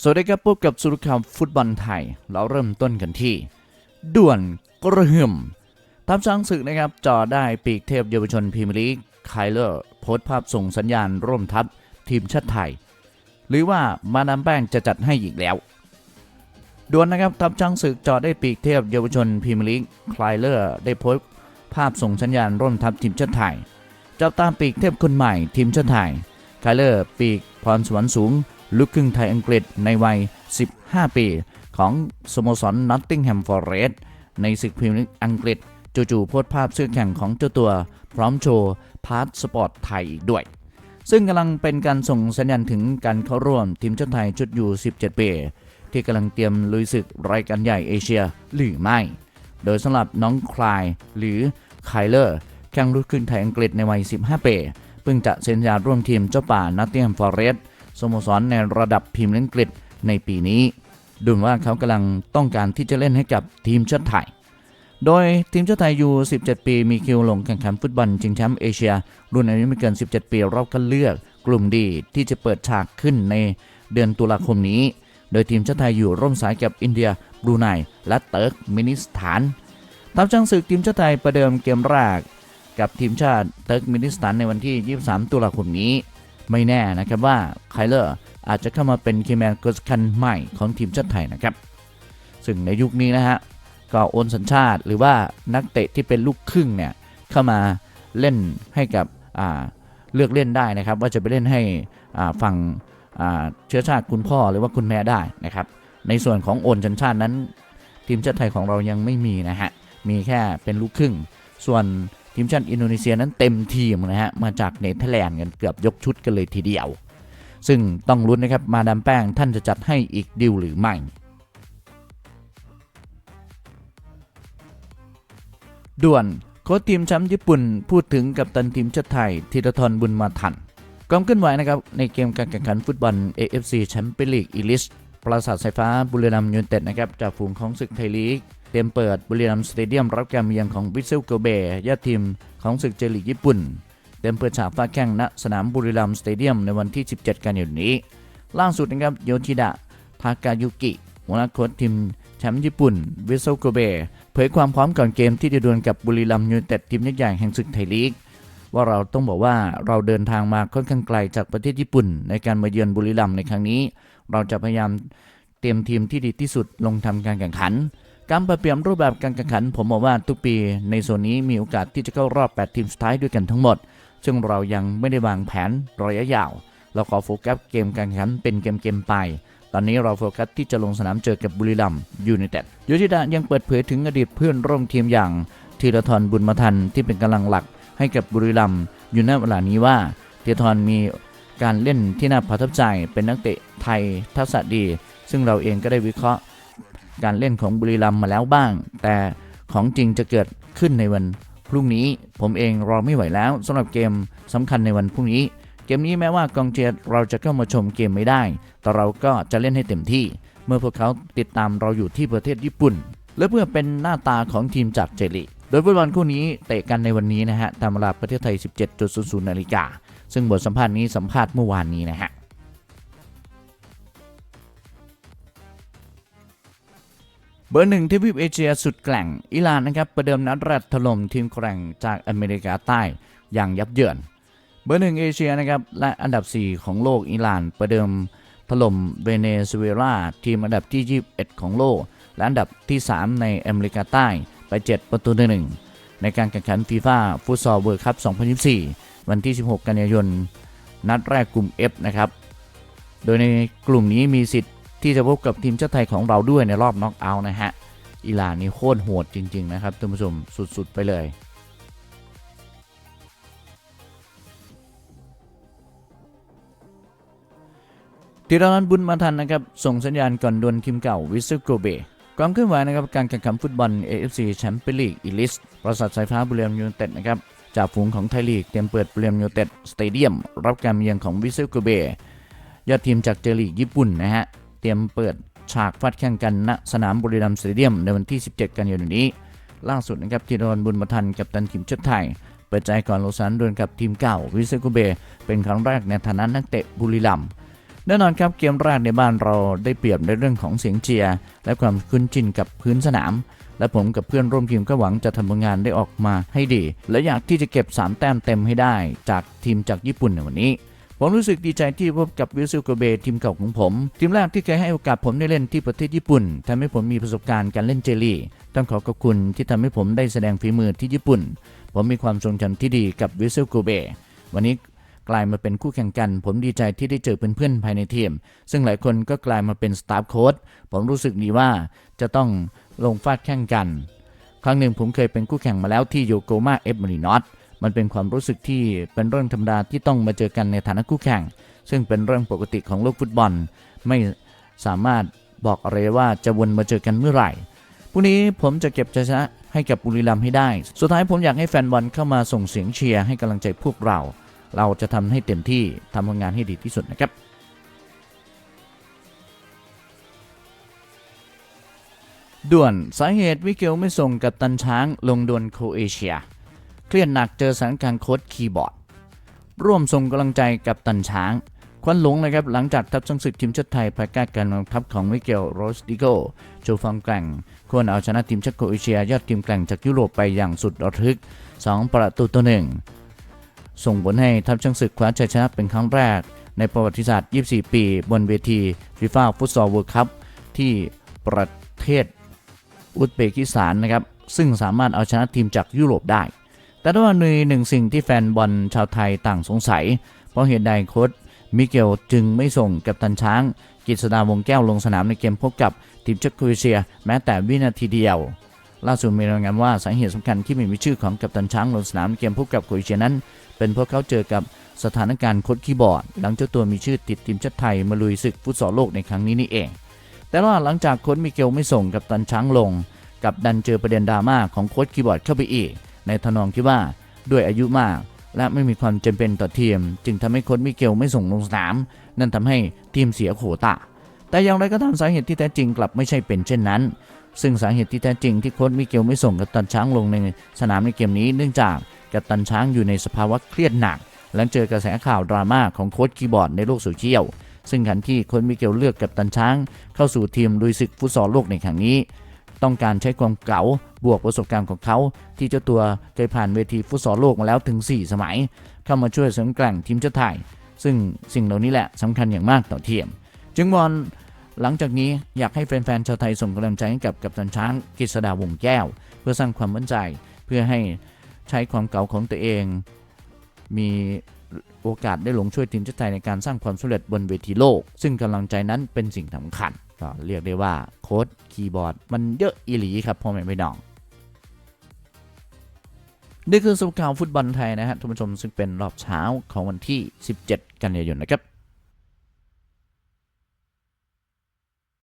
สวัสดีครับพบกับสุรคำฟุตบอลไทย เราเริ่มต้นกันที่ ด่วนกระหึ่มทัพช้างศึกนะครับจอได้ปีกเทพเยาวชนพรีเมียร์ลีกไคลเลอร์โพสต์ภาพส่งสัญญาณร่วมทัพทีมชาติไทย หรือว่ามาดามแป้งจะจัดให้อีกแล้วด่วนนะครับทัพช้างศึกจอได้ปีกเทพเยาวชนพรีเมียร์ลีกไคลเลอร์ได้โพสต์ภาพส่งสัญญาณร่วมทัพทีมชาติไทยจับตามปีกเทพคนใหม่ทีมชาติไทยไคลเลอร์ปีกพรสวรรค์สูง ลูกครึ่งไทยอังกฤษในวัย 15 ปี ของสโมสรนอตติงแฮมฟอร์เรสต์ในศึกพรีเมียร์ลีกอังกฤษจู่ๆโพสภาพเสื้อแข่งของเจ้าตัว พร้อมโชว์พาสสปอร์ตไทยด้วย ซึ่งกำลังเป็นการส่งสัญญาณถึงการเข้าร่วมทีมชาติไทยชุดอยู่ 17 ปี ที่กำลังเตรียมลุยศึกรายการใหญ่เอเชียหรือไม่ โดยสำหรับน้องคลายหรือไคลเลอร์แข่งลูกครึ่งไทยอังกฤษในวัย 15 ปีเพิ่งจะเซ็นสัญญาร่วมทีมเจ้าป่านอตติงแฮมฟอร์เรสต์ สโมสรในระดับพรีเมียร์ลีกอังกฤษในปีนี้ ดูเหมือนว่าเขากำลังต้องการที่จะเล่นให้กับทีมชาติไทย โดยทีมชาติไทยอยู่ 17 ปีมีคิวลงแข่งขันฟุตบอลชิงแชมป์เอเชีย รุ่นอายุไม่เกิน 17 ปีรอบคัดเลือก กลุ่มดีที่จะเปิดฉากขึ้นในเดือนตุลาคมนี้ โดยทีมชาติไทยอยู่ร่วมสายกับอินเดียบรูไนและเติร์กมินิสถานทัพช้างศึกทีมชาติไทยประเดิมเกมแรกกับทีมชาติเติร์กมินิสถานในวันที่ 23 ตุลาคมนี้ ไม่แน่นะครับว่าไคลเลอร์อาจจะเข้ามาเป็นคีแมนกคันใหม่ของทีมชาติไทยนะครับ ซึ่งในยุคนี้นะฮะก็โอนสัญชาติหรือว่านักเตะที่เป็นลูกครึ่งเนี่ยเข้ามาเล่นให้กับเลือกเล่นได้นะครับ ว่าจะไปเล่นให้ฝั่งเชื้อชาติคุณพ่อหรือว่าคุณแม่ได้นะครับ ในส่วนของโอนสัญชาตินั้น ทีมชาติไทยของเรายังไม่มีนะฮะมีแค่เป็นลูกครึ่ง ส่วน ทีมชาติอินโดนีเซียนั้นเต็มทีมนะฮะมาจากเนเธอร์แลนด์กันเกือบยกชุดกันเลยทีเดียว ซึ่งต้องลุ้นนะครับมาดามแป้งท่านจะจัดให้อีกดิวหรือไม่ด่วนโค้ชทีมแชมป์ญี่ปุ่นพูดถึงกับตันทีมชาติไทยธีรทรบุญมาทันความเคลื่อนไหวนะครับในเกมการแข่งขันฟุตบอล AFC แชมเปี้ยนลีกอีลิสปราสาทสายฟ้าบุรีรัมย์ยูไนเต็ดนะครับจากฝูงของศึกไทยลีก เตรียมเปิดบุรีรัมย์สเตเดียมรับการมาเยือนของวิเซลโกเบญาติทีมของศึกเจลีกญี่ปุ่น เตรียมเปิดฉากฟาดแข่งณสนามบุรีรัมย์สเตเดียมในวันที่ 17 กันยายนนี้ ล่าสุดนะครับโยชิดะทากายุกิหัวหน้าโค้ชทีมแชมป์ญี่ปุ่นวิเซลโกเบเผยความพร้อมก่อนเกมที่จะดวลกับบุรีรัมย์ยูนเต็ดทีมยักษ์ใหญ่แห่งศึกไทยลีกว่าเราต้องบอกว่าเราเดินทางมาค่อนข้างไกลจากประเทศญี่ปุ่น ในการมาเยือนบุรีรัมย์ในครั้งนี้ เราจะพยายามเตรียมทีมที่ดีที่สุดลงทำการแข่งขัน การปรับเปลี่ยนรูปแบบการแข่งขัน ผมบอกว่าทุกปีในโซนนี้มีโอกาสที่จะเข้ารอบ 8 ทีมสุดท้ายด้วยกันทั้งหมด ซึ่งเรายังไม่ได้วางแผนระยะยาว เราขอโฟกัสเกมการแข่งขันเป็นเกมๆไป ตอนนี้เราโฟกัสที่จะลงสนามเจอกับบุรีรัมย์ยูไนเต็ดโยชิดะยังเปิดเผยถึงอดีตเพื่อนร่วมทีมอย่างธีรทรบุญมาทันที่เป็นกำลังหลักให้กับบุรีรัมย์อยู่ณเวลานี้ว่าธีรทรมีการเล่นที่น่าประทับใจเป็นนักเตะไทยทักษะดี ซึ่งเราเองก็ได้วิเคราะห์ การเล่นของบุรีรัมมาแล้วบ้าง แต่ของจริงจะเกิดขึ้นในวันพรุ่งนี้ผมเองรอไม่ไหวแล้วสำหรับเกมสำคัญในวันพรุ่งนี้ เกมนี้แม้ว่ากองเชียร์เราจะเข้ามาชมเกมไม่ได้ แต่เราก็จะเล่นให้เต็มที่ เมื่อพวกเขาติดตามเราอยู่ที่ประเทศญี่ปุ่น และเพื่อเป็นหน้าตาของทีมจากเจลีโดยฟุตบอลคู่นี้เตะกันในวันนี้นะฮะตามเวลาประเทศไทย 17.00นาฬิกาซึ่งบทสัมภาษณ์นี้สัมภาษณ์เมื่อวานนี้นะฮะ เบอร์หนึ่งทวีปเอเชียสุดแกร่งอิหร่านนะครับประเดิมนัดแรกถล่มทีมแกร่งจากอเมริกาใต้อย่างยับเยิน เบอร์หนึ่งเอเชียนะครับและอันดับ 4 ของโลกอิหร่านประเดิมถล่มเวเนซุเอลาทีมอันดับที่ 21 ของโลก และอันดับที่ 3 ในอเมริกาใต้ไป 7 ประตูต่อหนึ่งในการแข่งขันฟีฟ่าฟุตซอลเวิร์คัพ 2024 วันที่ 16 กันยายน นัดแรกกลุ่ม F นะครับ โดยในกลุ่มนี้มีสิทธิ์ ที่จะพบกับทีมชาติไทยของเราด้วยในรอบน็อกเอาท์นะฮะอิหร่านนี่โคตรโหดจริง ๆ นะครับท่านผู้ชมสุด ๆ ไปเลยธีรนันบุญมาทันนะครับส่งสัญญาณก่อนดวลทีมเก่าวิสเซโกเบความเคลื่อนไหวนะครับการแข่งขันฟุตบอล AFC แชมเปี้ยนลีกอีลิสปราสาทสายฟ้าบุรีรัมย์ยูไนเต็ดนะครับจากฝูงของไทยลีกเตรียมเปิดบุรีรัมย์ยูไนเต็ดสเตเดียมรับการเยือนของวิสเซโกเบยอดทีมจากเจลีกญี่ปุ่นนะฮะ เตรียมเปิดฉากฟาดแข่งกันณสนามบุรีรัมย์สเตเดียมในวันที่ 17 กันยายนนี้ ล่าสุดนะครับธีรนบุญมาทันกับตันทีมชาติไทย เปิดใจก่อนโลงสนดวลกับทีมเก่าวิเซโกเบ เป็นครั้งแรกในฐานะนักเตะบุรีรัมย์แน่นอนครับเกมแรกในบ้านเราได้เปรียบในเรื่องของเสียงเชียร์และความคุ้นชินกับพื้นสนาม และผมกับเพื่อนร่วมทีมก็หวังจะทำผลงานได้ออกมาให้ดี และอยากที่จะเก็บ 3 แต้มเต็มให้ได้จากทีมจากญี่ปุ่นในวันนี้ ผมรู้สึกดีใจที่พบกับวิซิลโกเบทีมเก่าของผม ทีมแรกที่เคยให้โอกาสผมได้เล่นที่ประเทศญี่ปุ่นทำให้ผมมีประสบการณ์การเล่นเจลี่ ต้องขอขอบคุณที่ทำให้ผมได้แสดงฝีมือที่ญี่ปุ่น ผมมีความทรงจำที่ดีกับวิซิลโกเบวันนี้กลายมาเป็นคู่แข่งกัน ผมดีใจที่ได้เจอเพื่อนๆภายในทีม ซึ่งหลายคนก็กลายมาเป็นสตาฟโค้ชผมรู้สึกดีว่าจะต้องลงฟาดแข่งกัน ครั้งหนึ่งผมเคยเป็นคู่แข่งมาแล้วที่โยโกมาเอฟมารินอต มันเป็นความรู้สึกที่เป็นเรื่องธรรมดาที่ต้องมาเจอกันในฐานะคู่แข่ง ซึ่งเป็นเรื่องปกติของโลกฟุตบอล ไม่สามารถบอกอะไรว่าจะวนมาเจอกันเมื่อไหร่พรุ่งนี้ผมจะเก็บชัยชนะให้กับบุรีรัมย์ให้ได้ สุดท้ายผมอยากให้แฟนบอลเข้ามาส่งเสียงเชียร์ให้กำลังใจพวกเรา เราจะทำให้เต็มที่ทำผลงานให้ดีที่สุดนะครับด่วนสาเหตุวิเกลไม่ส่งกับตันช้างลงดวลโคเอเชีย เครียดหนักเจอสถานการณ์โค้ชคีย์บอร์ด ร่วมส่งกำลังใจกับตันช้าง ควันหลงนะครับหลังจากทัพช้างศึกทีมชาติไทยภายใต้การนำทัพของมิเกลโรสติโกโชว์ฟอร์มแกร่งควรเอาชนะทีมชาติโครเอเชีย ยอดทีมแกร่งจากยุโรปไปอย่างสุดระทึก 2 ประตูต่อหนึ่งส่งผลให้ทัพช้างศึกคว้าชัยชนะเป็นครั้งแรก ในประวัติศาสตร์ 24 ปี บนเวทีฟีฟ่าฟุตซอลเวิลด์คัพที่ประเทศอุซเบกิสถานนะครับ ซึ่งสามารถเอาชนะทีมจากยุโรปได้ แต่ว่ามีหนึ่งสิ่งที่แฟนบอลชาวไทยต่างสงสัย เพราะเหตุใดโค้ชมิเกลจึงไม่ส่งกับตันช้าง กิษดาวงแก้วลงสนามในเกมพบกับทีมเชคโครเอเชีย แม้แต่วินาทีเดียว ล่าสุดมีรายงานว่าสาเหตุสำคัญที่ไม่มีชื่อของกัปตันช้างลงสนามในเกมพบกับโครเอเชียนั้น เป็นเพราะเขาเจอกับสถานการณ์โค้ชคีย์บอร์ด หลังเจ้าตัวมีชื่อติดทีมชาติไทยมาลุยศึกฟุตซอลโลกในครั้งนี้นี่เอง แต่ว่าหลังจากโค้ชมิเกลไม่ส่งกัปตันช้างลง กับดันเจอประเด็นดราม่าของโค้ชคีย์บอร์ดเข้าไปอีก ในทนองที่ว่าด้วยอายุมาก และไม่มีความจำเป็นต่อทีม จึงทำให้โค้ชมิเกลไม่ส่งลงสนาม นั่นทำให้ทีมเสียโควตาแต่อย่างไรก็ตามสาเหตุที่แท้จริงกลับไม่ใช่เป็นเช่นนั้น ซึ่งสาเหตุที่แท้จริงที่โค้ชมิเกลไม่ส่งกัปตันช้างลงในสนามในเกมนี้ เนื่องจากกัปตันช้างอยู่ในสภาวะเครียดหนัก หลังเจอกระแสข่าวดราม่าของโค้ชคีย์บอร์ดในโลกโซเชียลซึ่งการที่โค้ชมิเกลเลือกกัปตันช้าง เข้าสู่ทีมลุยศึกฟุตซอลโลกในครั้งนี้ ต้องการใช้ความเก๋าบวกประสบการณ์ของเขาที่เจ้าตัวเคยผ่านเวทีฟุตซอลโลกมาแล้วถึง 4 สมัย เข้ามาช่วยเสริมแกร่งทีมชาติไทย ซึ่งสิ่งเหล่านี้แหละสำคัญอย่างมากต่อทีมจึงวอนหลังจากนี้อยากให้แฟนๆชาวไทยส่งกำลังใจให้กับกัปตันช้างกฤษดาวงแก้ว เพื่อสร้างความมั่นใจเพื่อให้ใช้ความเก๋าของตัวเอง มีโอกาสได้ลงช่วยทีมชาติไทยในการสร้างความสำเร็จบนเวทีโลก ซึ่งกำลังใจนั้นเป็นสิ่งสำคัญ ก็เรียกได้ว่าโค้ดคีย์บอร์ดมันเยอะอีหลีครับพ่อแม่พี่น้องนี่คือสรุข่าวฟุตบอลไทยนะฮะท่านผู้ชมซึ่งเป็นรอบเช้าของวันที่ 17 กันยายนนะครับ